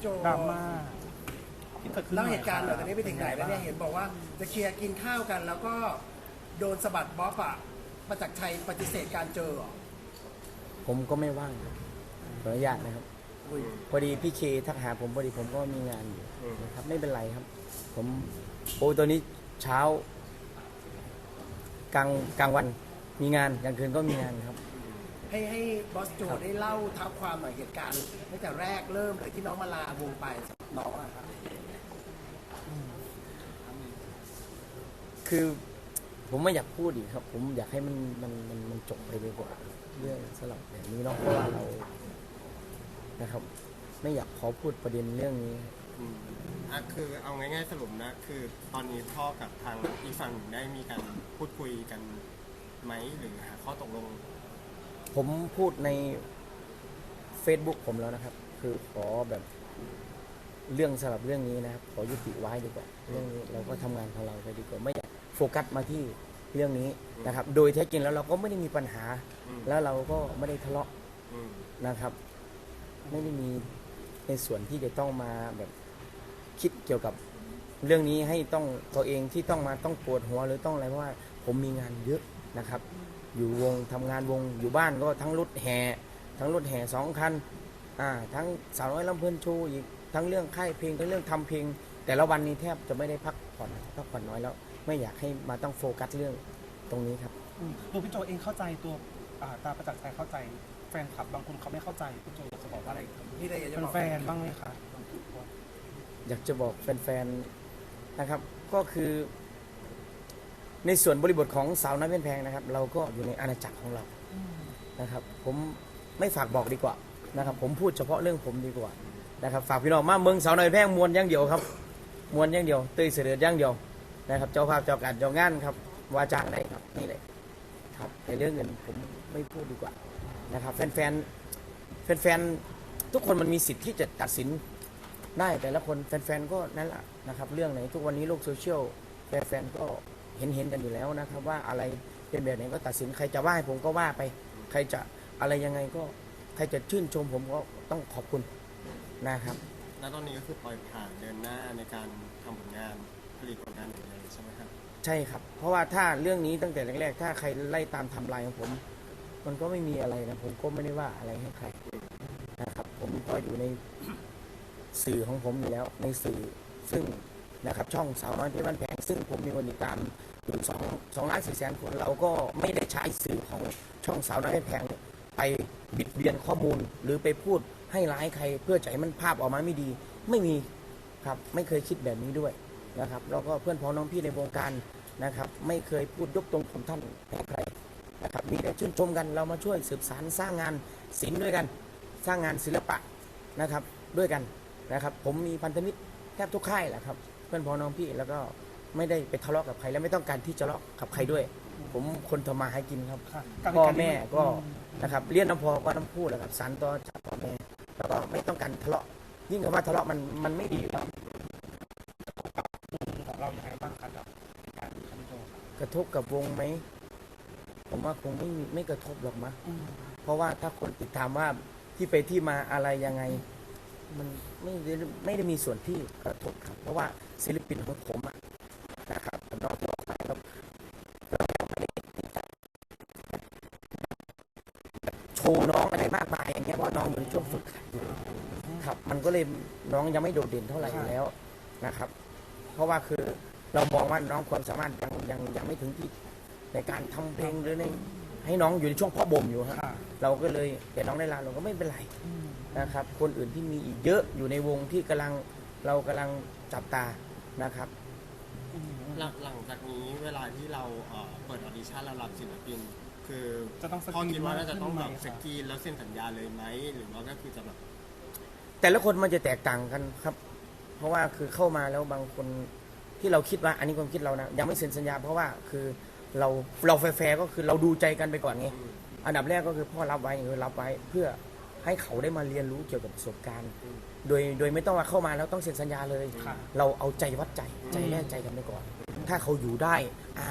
โจดราม่าที่เกิดขึ้นเล่าเหตุการณ์หน่อยตคอนนี้ไปถึงไหนแล้วเนี่ยเห็นบอกว่าจะเคลียร์กินข้าวกัน แล้วก็โดนสะบัดบ๊อบอะประจักษ์ชัยปฏิเสธการเจอเหรอผมก็ไม่ว่างครับขออนุญาตนะครับ อุ้ยพอดีพี่เคทักหาผมพอดีผมก็มีงานอยู่นะครับ ไม่เป็นไรครับ ผมโอ้ตอนนี้เช้ากลางกลางวันมีงานกลางคืนก็มีงานครับ ให้ให้บอสโจได้เล่าเท้าความหน่อยเหตุการณ์ตั้งแต่แรกเริ่มเลยที่น้องมาลาวงไปน้องอะครับคือผมไม่อยากพูดอีกครับ ผมอยากให้มันมันมันมันจบไปดีกว่า เรื่องสลับแบบนี้เนาะเพราะว่าเรานะครับ ไม่อยากขอพูดประเด็นเรื่องนี้อืมอะคือเอาง่ายๆสรุปนะ คือตอนนี้พ่อกับทางอีกฝั่งหนึ่งได้มีการพูดคุยกันไหมหรือหาข้อตกลง ผมพูดใน Facebook ผมแล้วนะครับ คือขอแบบเรื่องสำหรับเรื่องนี้นะครับ ขอยุติไว้ดีกว่าเรื่องนี้เราก็ทำงานของเราไปดีกว่าไม่อยากโฟกัสมาที่เรื่องนี้นะครับ โดยแท้จริงแล้วเราก็ไม่ได้มีปัญหาอืมแล้วเราก็ไม่ได้ทะเลาะอืมนะครับ ไม่ได้มีในส่วนที่จะต้องมาแบบคิดเกี่ยวกับเรื่องนี้ให้ต้องตัวเองที่ต้องมาต้องปวดหัวหรือต้องอะไรเพราะว่า ผมมีงานเยอะนะครับ อยู่วงทำงานวงอยู่บ้านก็ทั้งรถแห่ทั้งรถแห่สองคันอ่าทั้งสาวน้อยลำเพลินโชว์อีกทั้งเรื่องค่ายเพลงทั้งเรื่องทำเพลง แต่ละวันนี้แทบจะไม่ได้พักผ่อนพักผ่อนน้อยแล้ว ไม่อยากให้มาต้องโฟกัสเรื่องตรงนี้ครับอืมตัวพี่โจเองเข้าใจตัวอ่าตาประจักษ์ใจเข้าใจแฟนคลับบางคนเขาไม่เข้าใจพี่โจอยากจะบอกว่าอะไรมีอะไรอยากจะเป็นบอกแฟนบ้างไหมคะอยากจะบอกแฟนๆนะครับ ก็คือ ในส่วนบริบทของสาวน้อยเป็นแพงนะครับ เราก็อยู่ในอาณาจักรของเรานะครับ ผมไม่ฝากบอกดีกว่านะครับ ผมพูดเฉพาะเรื่องผมดีกว่านะครับ ฝากพี่น้องมาเมืองสาวน้อยแพงมวนอย่างเดียวครับมวนอย่างเดียวเตยเสด็จอย่างเดียวนะครับ เจ้าภาพเจ้าการเจ้างานครับวาจาได้ครับนี่เลยครับแต่เรื่องเงินผมไม่พูดดีกว่านะครับ แฟนๆแฟนๆทุกคนมันมีสิทธิ์ที่จะตัดสินได้แต่ละคนแฟนๆก็นั่นแหละนะครับ เรื่องไหนทุกวันนี้โลกโซเชียลแฟนๆก็ เห็นเห็นๆกันอยู่แล้วนะครับ ว่าอะไรเป็นแบบไหนก็ตัดสินใครจะว่าให้ผมก็ว่าไป ใครจะอะไรยังไงก็ใครจะชื่นชมผมก็ต้องขอบคุณนะครับ แล้วตอนนี้ก็คือปล่อยผ่านเดินหน้าในการทำผลงานผลิตผลงานอย่างเดียวเลยใช่ไหมครับใช่ครับ เพราะว่าถ้าเรื่องนี้ตั้งแต่แรกๆ ถ้าใครไล่ตามไทำลายของผม มันก็ไม่มีอะไรนะ ผมก็ไม่ได้ว่าอะไรให้ใครนะครับ ผมก็อยู่ในสื่อของผมอยู่แล้วในสื่อซึ่ง นะครับช่องสาวน้อยเพชรบ้านแพงซึ่งผมมีคนติดตามอยู่สองสองล้านสี่แสนคนเราก็ไม่ได้ใช้สื่อของช่องสาวน้อยเพชรแพงไปบิดเบียนข้อมูลหรือไปพูดให้ร้ายใครเพื่อจะให้มันภาพออกมาไม่ดีไม่มีครับไม่เคยคิดแบบนี้ด้วยนะครับแล้วก็เพื่อนพ้องน้องพี่ในวงการนะครับไม่เคยพูดยกตรงของท่านให้ใครนะครับมีแต่ชื่นชมกันเรามาช่วยสืบสารสร้างงานศิลป์ด้วยกัน สร้างงานศิลปะนะครับด้วยกันนะครับ ผมมีพันธมิตรแทบทุกค่ายแหละครับ เพื่อนพ้องน้องพี่แล้วก็ไม่ได้ไปทะเลาะกับใครและไม่ต้องการที่จะทะเลาะกับใครด้วย ผมคนทำมาหากินครับ ค่ะกับพ่อเหตุารณ์แม่นี้ก็นะครับเลี้ยงน้ำพอก็น้ำพูดแหละครับสารต่อจากพ่อแม่แล้วก็ไม่ต้องการทะเลาะ ยิ่งคำว่าทะเลาะมันมันไม่ดีอยู่แล้วของเราอย่างไรบ้างคะกับเหตุการณ์นี้ครับพี่โจครับกระทบกับวงไหมผมว่าคงไม่มีไม่กระทบหรอกมั้งอืมเพราะว่าถ้าคนติดตามว่าที่ไปที่มาอะไรยังไง มันไม่ได้ไม่ได้มีส่วนที่กระทบครับ เพราะว่าศิลปินของผมอะนะครับนอกจากไปแล้วเราไม่ได้โชว์น้องอะไรมากมายอย่างเงี้ยเพราะน้องอยู่ในช่วงฝึกอยู่ครับ มันก็เลยน้องยังไม่โดดเด่นเท่าไหร่แล้วนะครับ เพราะว่าคือเรามองว่าน้องความสามารถยังยังยังไม่ถึงที่ในการทำเพลงหรือใน ให้น้องอยู่ในช่วงเพ่อบ่มอยู่ฮะค่ะเราก็เลยแต่น้องได้ลาเราก็ไม่เป็นไรอืมนะครับ คนอื่นที่มีอีกเยอะอยู่ในวงที่กำลังเรากำลังจับตานะครับอืมหลังหลังจากนี้เวลาที่เราเอ่อเปิดออดิชั่นเรารับศิลปิน คือจะต้องสกรีนพ่อคิดว่าน่าจะต้องแบบมากขึ้นไหมคะสกรีนแล้วเซ็นสัญญาเลยไหมหรือว่าก็คือจะแบบแต่ละคนมันจะแต่แตกต่างกันครับ เพราะว่าคือเราเข้ามาแล้วบางคนที่เราคิดว่า อันนี้ความคิดเรานะยังไม่เซ็นสัญญา เพราะว่าคือ เราเราแฟร์ๆก็คือเราดูใจกันไปก่อนไงอันดับแรกก็คือพ่อรับไว้คือรับไว้เพื่อให้เขาได้มาเรียนรู้เกี่ยวกับประสบการณ์ โดยโดยไม่ต้องว่าเข้ามาแล้วต้องเซ็นสัญญาเลยค่ะเราเอาใจวัดใจใจแลกใจกันไปก่อน ถ้าเขาอยู่ได้ อ่า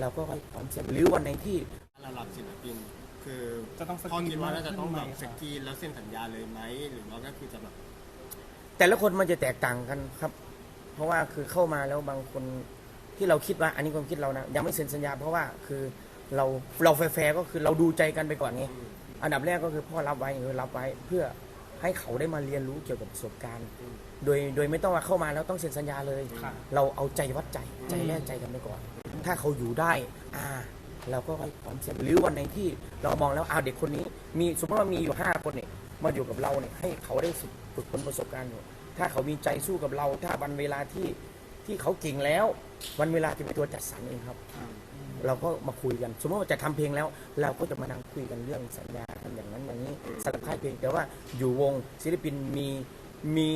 เราก็พร้อมเซ็นหรือวันไหนที่เรารับศิลปินคือจะต้องสกรีนพ่อคิดว่าน่าจะต้องแบบมากขึ้นไหมสกรีนแล้วเซ็นสัญญาเลยไหมหรือว่าก็คือจะแบบแต่ละคนมันจะแตกต่างกันครับ เพราะว่าคือเข้ามาแล้วบางคน ที่เราคิดว่าอันนี้ความคิดเรานะยังไม่เซ็นสัญญา เพราะว่าคือเราเราแฟร์ๆก็คือเราดูใจกันไปก่อนไงอันดับแรกก็คือพ่อรับไว้คือรับไว้เพื่อให้เขาได้มาเรียนรู้เกี่ยวกับประสบการณ์ โดยโดยไม่ต้องว่าเข้ามาแล้วต้องเซ็นสัญญาเลยค่ะเราเอาใจวัดใจใจแลกใจกันไปก่อน ถ้าเขาอยู่ได้อ่าเราก็ให้พร้อมเซ็นหรือวันไหนที่เรามองแล้วอ่าเด็กคนนี้ มีสมมติว่ามีอยู่ห้าคนเนี่ยมาอยู่กับเราเนี่ยให้เขาได้ฝึกฝนประสบการณ์อยู่ถ้าเขามีใจสู้กับเรา ถ้าวันเวลาที่ ที่เขาเก่งแล้ว วันเวลาจะเป็นตัวจัดสรรเองครับ เราก็มาคุยกัน สมมติว่าจะทำเพลงแล้ว เราก็จะมานั่งคุยกันเรื่องสัญญากันอย่างนั้นอย่างนี้สลับค่ายเพลงแต่ว่าอยู่วงศิลปินมีมี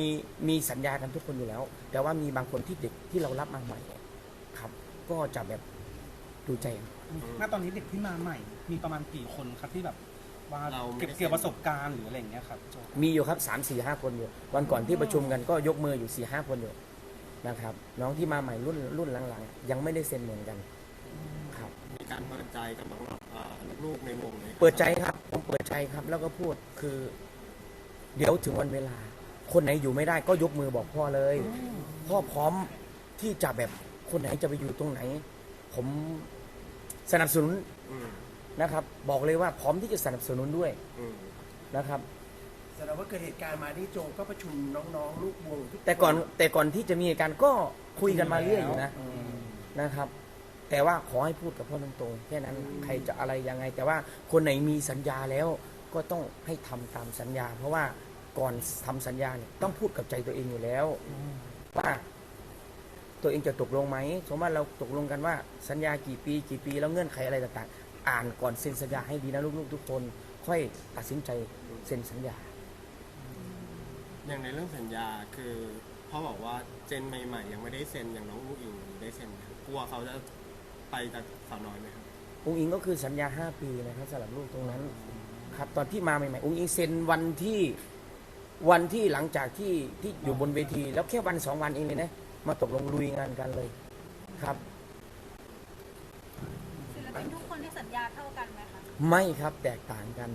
มีสัญญากันทุกคนอยู่แล้ว แต่ว่ามีบางคนที่เด็กที่เรารับมาใหม่เนี่ยครับ ก็จะแบบดูใจกันณตอนนี้เด็กที่มาใหม่ มีประมาณกี่คนครับที่แบบว่าเราไม่เก็บได้เกี่ยวประสบการณ์หรืออะไรอย่างเงี้ยครับโจมีอยู่ครับสามสี่ห้าคนอยู่ วันก่อนที่ประชุมกันก็ยกมืออยู่สี่ห้าคนอยู่ นะครับ น้องที่มาใหม่รุ่นรุ่นหลังๆ ยังไม่ได้เซ็นเหมือนกันครับมีการเปิดใจกับน้องๆอ่าลูกๆในวงไหมครับเปิดใจครับผมเปิดใจครับ แล้วก็พูดคือ เดี๋ยวถึงวันเวลา คนไหนอยู่ไม่ได้ก็ยกมือบอกพ่อเลย พ่อพร้อมที่จะแบบคนไหนจะไปอยู่ตรงไหน ผมสนับสนุนอืมนะครับ บอกเลยว่าพร้อมที่จะสนับสนุนด้วยอืมนะครับ แสดงว่าเกิดเหตุการณ์มานี่โจก็ประชุมน้องๆ ลูกวงทุกคแต่ก่อนแต่ก่อนที่จะมีเหตุการณ์ก็คุยกันมาเรื่อยอยู่นะนะครับ แต่ว่าขอให้พูดกับพ่อตรงๆแค่นั้นใครจะอะไรยังไง แต่ว่าคนไหนมีสัญญาแล้วก็ต้องให้ทำตามสัญญา เพราะว่าก่อนทำสัญญาเนี่ยต้องพูดกับใจตัวเองอยู่แล้ว ว่าตัวเองจะตกลงไหมสมมติว่าเราตกลงกันว่าสัญญากี่ปีกี่ปีแล้วเงื่อนไขอะไรต่างๆ อ่านก่อนเซ็นสัญญาให้ดีนะลูกๆทุกคน ค่อยตัดสินใจเซ็นสัญญา อย่างในเรื่องสัญญาคือพ่อบอกว่าเจนใหม่ๆ ยังไม่ได้เซ็นอย่างน้องลูกอิงได้เซ็นไหมครับกลัวเขาจะไปจากสาวน้อยไหมครับองค์อิงก็คือสัญญา 5 ปีนะครับสำหรับลูกตรงนั้น ครับตอนที่มาใหม่ๆองค์อิงเซ็นวันที่วันที่หลังจากที่ที่อยู่บนเวที แล้วแค่วันสองวันเองเลยนะ มาตกลงลุยงานกันเลยครับศิลปินทุกคนที่สัญญาเท่ากันไหมคะไม่ครับแตกต่างกัน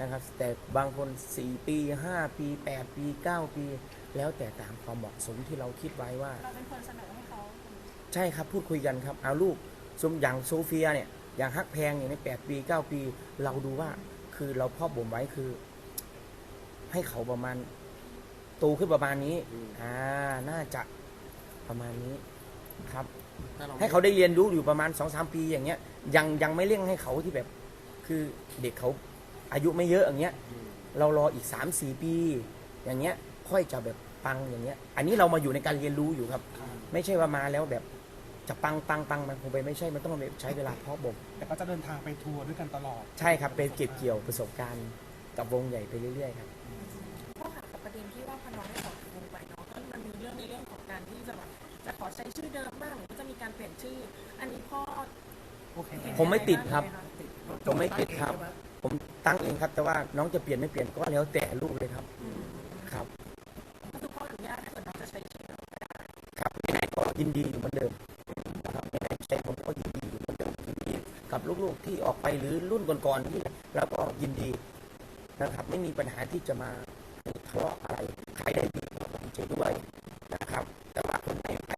นะครับ แต่บางคน 4 ปี 5 ปี 8 ปี 9 ปี แล้วแต่ตามความเหมาะสมที่เราคิดไว้ว่า เราเป็นคนเสนอให้เขาใช่ครับพูดคุยกันครับ เอาลูกสมอย่างโซเฟียเนี่ยอย่างฮักแพงอย่างในแปดปีเก้าปี เราดูว่าคือเราพ่อบ่มไว้คือ ให้เขาประมาณโตขึ้นประมาณนี้อืมอ่าน่าจะประมาณนี้ครับถ้าเราให้เขาได้เรียนรู้อยู่ประมาณสองสามปีอย่างเงี้ย ยังยังไม่เร่งให้เขาที่แบบ คือเด็กเขา อายุไม่เยอะอย่างเงี้ยอืมเรารออีกสามสี่ปี อย่างเงี้ย ค่อยจะแบบปังอย่างเงี้ย อันนี้เรามาอยู่ในการเรียนรู้อยู่ครับ ไม่ใช่ว่ามาแล้วแบบจะปังปังปังมันคงไปไม่ใช่มันต้องใช้เวลาเพาะบ่มแต่ก็จะเดินทางไปทัวร์ด้วยกันตลอด ใช่ครับเป็นเก็บเกี่ยวประสบการณ์กับวงใหญ่ไปเรื่อยๆครับพ่อค่ะกับประเด็นที่ว่าพอน้องได้ออกจากวงไปเนาะก็มันมีเรื่องในเรื่องของการที่จะแบบจะขอใช้ชื่อเดิมบ้างหรือว่าจะมีการเปลี่ยนชื่อ อันนี้พ่อโอเคเห็นผมไม่ติดครับยังไงะผมไม่ติดครับ ผมตั้งเองครับ แต่ว่าน้องจะเปลี่ยนไม่เปลี่ยนก็แล้วแต่ลูกเลยครับ ครับก็คือพ่ออนุญาตถ้าเกิดน้องจะใช้ชื่อเดิมครับยังไงก็ยินดีอยู่เหมือนเดิมนะครับยังไงใจผมก็ยินดีอยู่เหมือนเดิมยินดีกับลูกๆที่ออกไปหรือรุ่นก่อนๆที่แล้วก็ยินดีนะครับ ไม่มีปัญหาที่จะมาทะเลาะอะไรใครได้ดีก็ดีใจด้วยนะครับ แต่ว่าคนไหนไป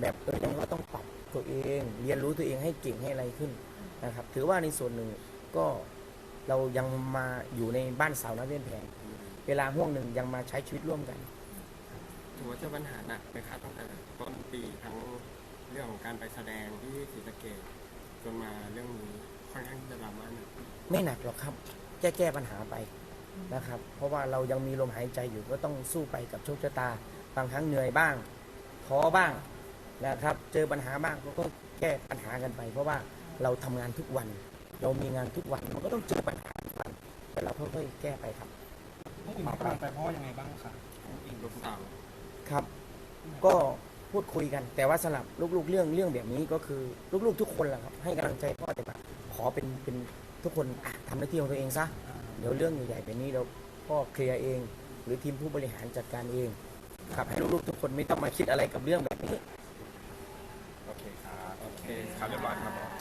แบบเออยังว่าต้องปรับตัวเอง เรียนรู้ตัวเองให้เก่งให้อะไรขึ้นนะครับ ถือว่าในส่วนหนึ่งก็ เรายังมาอยู่ในบ้านสาวน้ำเลี้ยนแพงเวลาห่วงหนึ่งยังมาใช้ชีวิตร่วมกันถือว่าเจะปัญหาหนักไหมครับตั้งแต่ต้นปีทั้งเรื่องของการไปแสดงที่ศรีสะเกษจนมาเรื่องนี้ค่อนข้างที่จะดราม่าหนักไม่หนักหรอกครับ แก้แก้ปัญหาไปนะครับ เพราะว่าเรายังมีลมหายใจอยู่ก็ต้องสู้ไปกับโชคชะตา บางครั้งเหนื่อยบ้างท้อบ้างนะครับ เจอปัญหาบ้างก็ต้องแก้ปัญหากันไป เพราะว่าเราทำงานทุกวัน เรามีงานทุกวันมันก็ต้องเจอปัญหาทุกวันแต่เราค่อยๆแก้ไปครับพ่ออื่นให้กำลังใจพ่อยังไงบ้างคะลูกสาวครับ ก็พูดคุยกัน แต่ว่าสำหรับลูกๆเรื่องเรื่องแบบนี้ก็คือลูกๆทุกคนแหละครับให้กำลังใจพ่อแต่ว่าขอเป็นเป็นทุกคนอะทำหน้าที่ของตัวเองซะเดี๋ยวเรื่องใหญ่ๆแบบนี้เราพ่อเคลียร์เอง หรือทีมผู้บริหารจัดการเองครับให้ลูกๆทุกคนไม่ต้องมาคิดอะไรกับเรื่องแบบนี้โอเคครับโอเคครับเรียบร้อยครับ